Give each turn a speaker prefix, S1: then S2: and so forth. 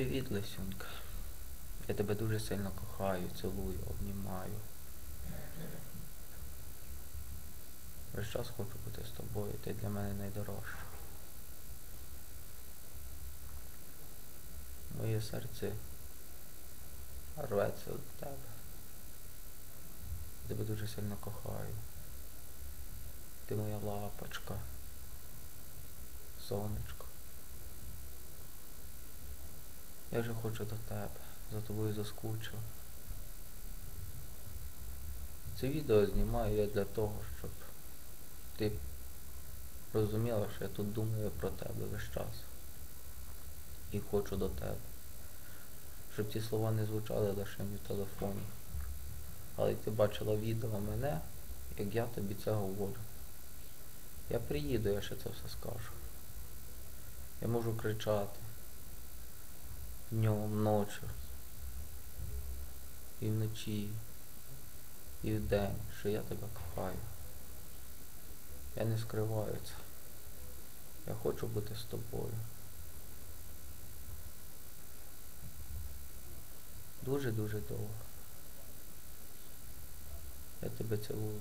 S1: Привіт, Лисюнка. Я тебе дуже сильно кохаю, цілую, обнімаю. Весь час хочу бути з тобою, ти для мене найдорожча. Моє серце рветься до тебе. Я тебе дуже сильно кохаю. Ти моя лапочка. Сонечко. Я же хочу до тебе, за тобою заскучив. Це відео знімаю я для того, щоб ти розуміла, що я тут думаю про тебе весь час. І хочу до тебе. Щоб ці слова не звучали лише в телефоні. Але ти бачила відео мене, як я тобі це говорю. Я приїду, я ще це все скажу. Я можу кричати днем, ночі, і вночі, і вдень, що я тебе кохаю. Я не скриваю це. Я хочу бути з тобою. Дуже-дуже довго. Я тебе цілую.